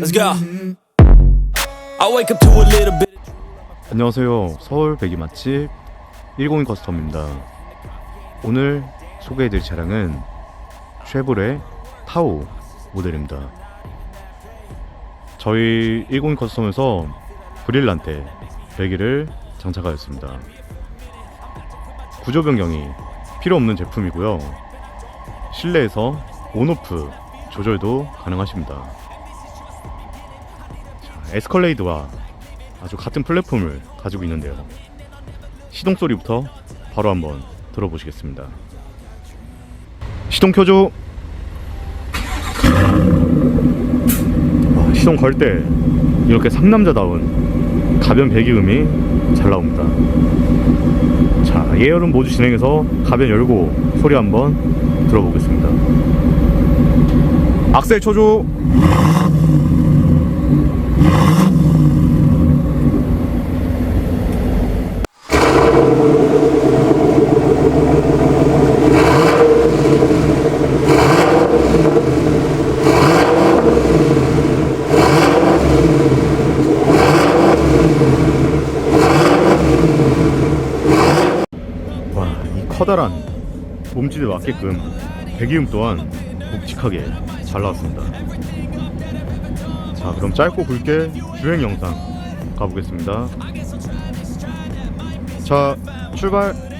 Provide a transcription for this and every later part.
Let's go. I wake up to a little bit. 안녕하세요. 서울 배기 맛집 102 커스텀입니다. 오늘 소개해드릴 차량은 쉐보레 타오 모델입니다. 저희 102 커스텀에서 브릴란테 배기를 장착하였습니다. 구조 변경이 필요 없는 제품이고요. 실내에서 온오프 조절도 가능하십니다. 자, 에스컬레이드와 아주 같은 플랫폼을 가지고 있는데요. 시동 소리부터 바로 한번 들어보시겠습니다. 시동 켜줘. 와, 시동 걸 때 이렇게 상남자다운 가변 배기음이 잘 나옵니다. 자, 예열은 모두 진행해서 가변 열고 소리 한번 들어보겠습니다. 악셀 쳐줘. 와, 이 커다란 몸집에 맞게끔 배기음 또한 묵직하게 잘 나왔습니다. 자, 그럼 짧고 굵게 주행 영상 가보겠습니다. 자, 출발!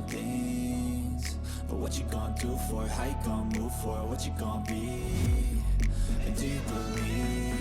on things But what you gon' do for it? How you gon' move for it? What you gon' be? And do you believe?